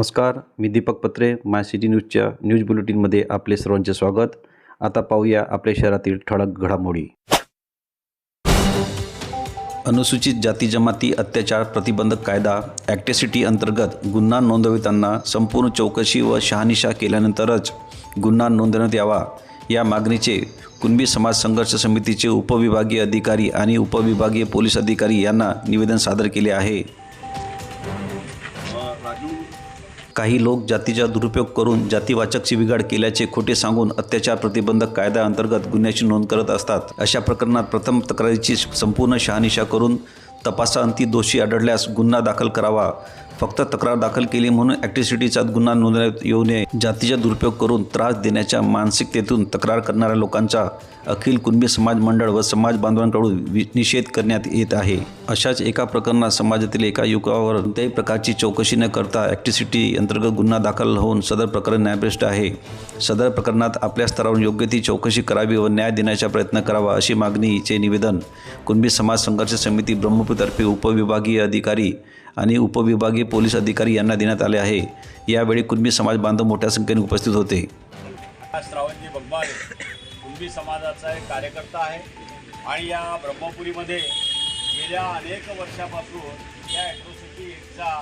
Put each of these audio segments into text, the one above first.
नमस्कार मी दीपक पत्रे माय सिटी न्यूजच्या न्यूज बुलेटिनमध्ये आपले सर्वांचे स्वागत. आता पाहूया आपल्या शहरातील ठळक घडामोडी. अनुसूचित जाती जमाती अत्याचार प्रतिबंधक कायदा ॲक्टेसिटी अंतर्गत गुन्हा नोंदविताना संपूर्ण चौकशी व शहानिशा केल्यानंतरच गुन्हा नोंदवण्यात यावा. या मागणीचे कुणबी समाज संघर्ष समितीचे उपविभागीय अधिकारी आणि उपविभागीय पोलीस अधिकारी यांना निवेदन सादर केले आहे. काही लोक जातीचा दुरुपयोग करून जातीवाचक शिवीगाळ केल्याचे खोटे सांगून अत्याचार प्रतिबंधक कायद्याअंतर्गत गुन्ह्याची नोंद करत असतात. अशा प्रकरणात प्रथम तक्रारीची संपूर्ण शहानिशा करून तपासाअंती दोषी आढळल्यास गुन्हा दाखल करावा. फक्त तक्रार दाखल केली म्हणून ॲक्टिव्हिटीचा गुन्हा नोंदवण्यात येऊ नये. जातीचा दुरुपयोग करून त्रास देण्याच्या मानसिकतेतून तक्रार करणाऱ्या लोकांचा अखिल कुणबी समाज मंडळ व समाज बांधवांकडून निषेध करण्यात येत आहे. अशाच एका प्रकरणात समाजातील एका युवकावर कोणत्याही प्रकारची चौकशी न करता ॲक्ट्रिसिटी अंतर्गत गुन्हा दाखल होऊन सदर प्रकरण न्यायभ्रष्ट आहे. सदर प्रकरणात आपल्या स्तरावर योग्य ती चौकशी करावी व न्याय देण्याचा प्रयत्न करावा अशी मागणीचे निवेदन कुणबी समाज संघर्ष समिती ब्रह्मपूरतर्फे उपविभागीय अधिकारी आणि उपविभागीय पोलीस अधिकारी यांना देण्यात आले आहे. यावेळी कुणबी समाज बांधव मोठ्या संख्येने उपस्थित होते. श्रावणजी बग्बाले कुणबी समाजाचा एक कार्यकर्ता आहे आणि या ब्रह्मपुरीमध्ये गेल्या अनेक वर्षापासून या ॲट्रोसिटी एकचा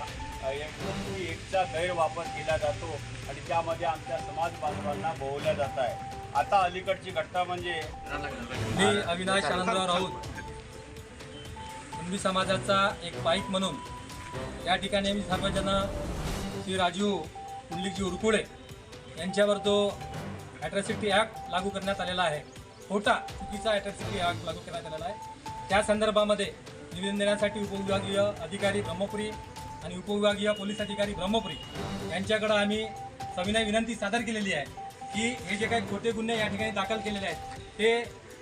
ॲट्रोसिटी एकचा गैरवापर केला जातो आणि त्यामध्ये आमच्या समाज बांधवांना बोवल्या जात आहे. आता अलीकडची घटना म्हणजे मी अविनाश आनंदराव राऊत. कुणबी समाजाचा एक पाईक म्हणून या ठिकाणी मी सर्वजण श्री राजीव पुंडलिकजी उरकुळे यांच्यावर जो ॲट्रॉसिटी ॲक्ट लागू करण्यात आलेला आहे. खोटा चुकीचा ॲट्रॉसिटी ॲक्ट लागू करण्यात आलेला आहे. त्या संदर्भामध्ये निवेदन देण्यासाठी उपविभागीय अधिकारी ब्रह्मपुरी आणि उपविभागीय पोलीस अधिकारी ब्रह्मपुरी यांच्याकडं आम्ही सविनय विनंती सादर केलेली आहे की हे जे काही खोटे गुन्हे या ठिकाणी दाखल केलेले आहेत ते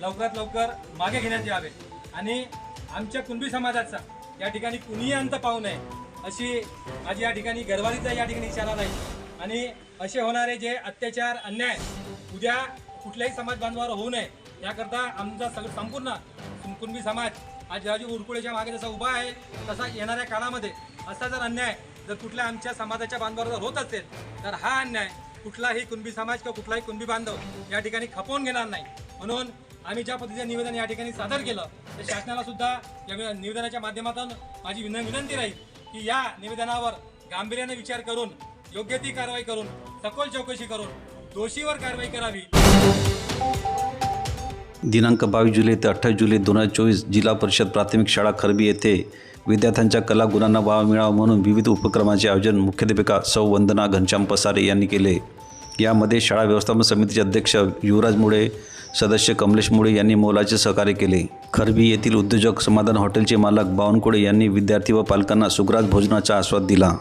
लवकरात लवकर मागे घेण्यात यावे आणि आमच्या कुणबी समाजाचा या ठिकाणी कुणीही अंत पाहू नये. अशी माझी या ठिकाणी गरवारीचा या ठिकाणी इशारा नाही. आणि असे होणारे जे अत्याचार अन्याय उद्या कुठल्याही समाज बांधवावर होऊ नये याकरता आमचा सगळं संपूर्ण कुणबी समाज आज राजू उरकुळेच्या मागे जसा उभा आहे तसा येणाऱ्या काळामध्ये असा जर अन्याय जर कुठल्या आमच्या समाजाच्या बांधवावर जर होत असेल तर हा अन्याय कुठलाही कुणबी समाज किंवा कुठलाही कुणबी बांधव या ठिकाणी खपवून घेणार नाही. म्हणून आम्ही ज्या पद्धतीचं निवेदन या ठिकाणी सादर केलं तर शासनाला सुद्धा या निवेदनाच्या माध्यमातून माझी विन विनंती राहील की या निवेदनावर गांभीर्याने विचार करून योग्य ती कारवाई करून सखोल चौकशी करून दोषीवर कारवाई करावी. दिनांक बावीस जुलै ते अठ्ठावीस जुलै दोन हजार चोवीस जिल्हा परिषद प्राथमिक शाळा खरबी येथे विद्यार्थ्यांच्या कला गुणांना वाव मिळावा म्हणून विविध उपक्रमाचे आयोजन मुख्याध्यापिका सौ वंदना घनश्याम पसारे यांनी केले. यामध्ये शाळा व्यवस्थापन समितीचे अध्यक्ष युवराज मुळे सदस्य कमलेश मुळे यांनी मोलाचे सहकार्य केले. खरबी येथील उद्योजक समाधान हॉटेलचे मालक बावनकुळे यांनी विद्यार्थी व पालकांना सुग्रास भोजनाचा आस्वाद दिला.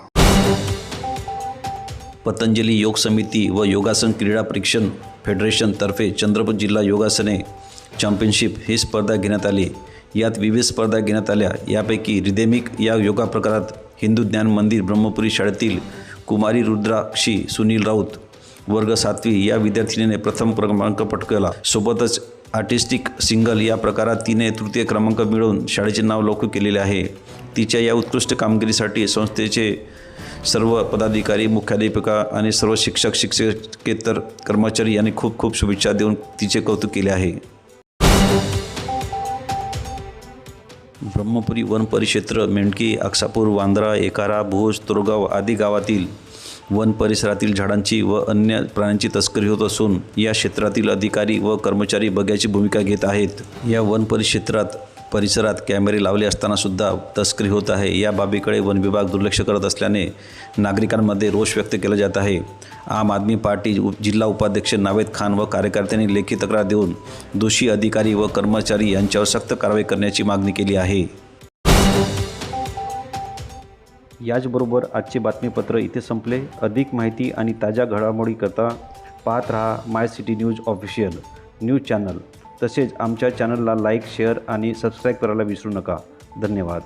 पतंजली योग समिती व योगासन क्रीडा परीक्षण फेडरेशनतर्फे चंद्रपूर जिल्हा योगासने चॅम्पियनशिप ही स्पर्धा घेण्यात आली. यात विविध स्पर्धा घेण्यात आल्या. यापैकी रिदेमिक या योगा प्रकारात हिंदू ज्ञान मंदिर ब्रह्मपुरी शाळेतील कुमारी रुद्राक्षी सुनील राऊत वर्ग सातवी या विद्यार्थिनीने प्रथम क्रमांक पटकावला. सोबतच आर्टिस्टिक सिंगल या प्रकारात तिने तृतीय क्रमांक मिळवून शाळेचे नाव लौकिक केलेले आहे. तिच्या या उत्कृष्ट कामगिरीसाठी संस्थेचे सर्व पदाधिकारी मुख्याध्यापिका आणि सर्व शिक्षक शिक्षकेतर कर्मचारी यांनी खूप खूप शुभेच्छा देऊन तिचे कौतुक केले आहे. ब्रह्मपुरी वन परिक्षेत्र मेंढकी अक्सापूर वांद्रा एकारा भोज तुरगाव आदी गावातील वन परिसरातील झाडांची व अन्य प्राण्यांची तस्करी होत असून या क्षेत्रातील अधिकारी व कर्मचारी बघ्याची भूमिका घेत आहेत. या वन परिक्षेत्रात परिसरात कॅमेरे लावले असताना सुद्धा तस्करी होत आहे. या बाबीकडे वन विभाग दुर्लक्ष करत असल्याने नागरिकांमध्ये रोष व्यक्त केला जात आहे. आम आदमी पार्टी उप जिल्हा उपाध्यक्ष नावेद खान व कार्यकर्त्यांनी लेखी तक्रार देऊन दोषी अधिकारी व कर्मचारी यांच्यावर सक्त कारवाई करण्याची मागणी केली आहे. याचबरोबर आजचे बातमीपत्र इथे संपले. अधिक माहिती आणि ताज्या घडामोडीकरता पाहत रहा my city news official news channel. तसेच आमच्या चॅनलला लाईक शेअर आणि सबस्क्राईब करायला विसरू नका. धन्यवाद.